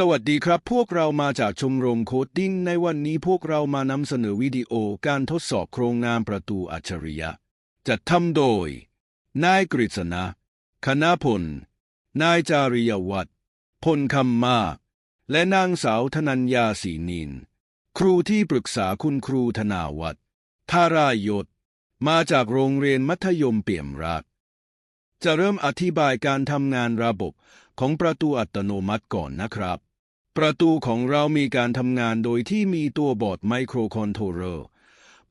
สวัสดีครับ พวกเรามาจากชมรมโคดดิ้ง ในวันนี้พวกเรามานำเสนอวิดีโอการทดสอบโครงงานประตูอัจฉริยะ จัดทำโดย นายกฤษณะคณพล นายจาริยวัฒน์พลคำมา และนางสาวธนัญญาศรีนิน ครูที่ปรึกษาคุณครูธนาวัฒน์ทารายศ มาจากโรงเรียนมัธยมเปี่ยมรัก จะเริ่มอธิบายการทำงานระบบของประตูอัตโนมัติก่อนนะครับ ประตูของเรามีการทำงานโดยที่มีตัวบอร์ดไมโครคอนโทรลเลอร์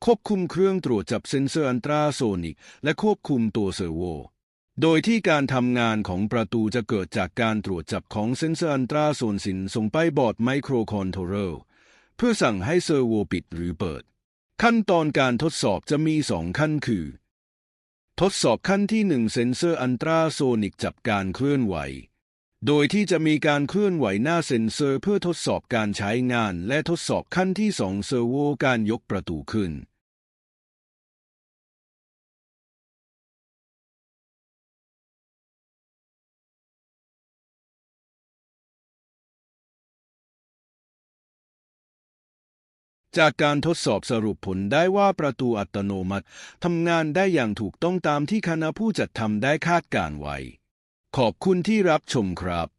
ควบคุมเครื่องตรวจจับเซ็นเซอร์อันตราโซนิก และควบคุมตัวเซอร์โว โดยที่การทำงานของประตูจะเกิดจากการตรวจจับของเซ็นเซอร์อันตราโซนสินส่งไปบอร์ดไมโครคอนโทรลเลอร์เพื่อสั่งให้เซอร์โวปิดหรือเปิด ขั้นตอนการทดสอบจะมีสองขั้นคือ ทดสอบขั้นที่หนึ่งเซ็นเซอร์อันตราโซนิกจับการเคลื่อนไหว โดยที่จะมีการเคลื่อนไหวหน้าเซ็นเซอร์เพื่อทดสอบการใช้งานและทดสอบขั้นที่สองเซอร์โวการยกประตูขึ้น จากการทดสอบสรุปผลได้ว่าประตูอัตโนมัติทำงานได้อย่างถูกต้องตามที่คณะผู้จัดทำได้คาดการไว้ ขอบคุณที่รับชมครับ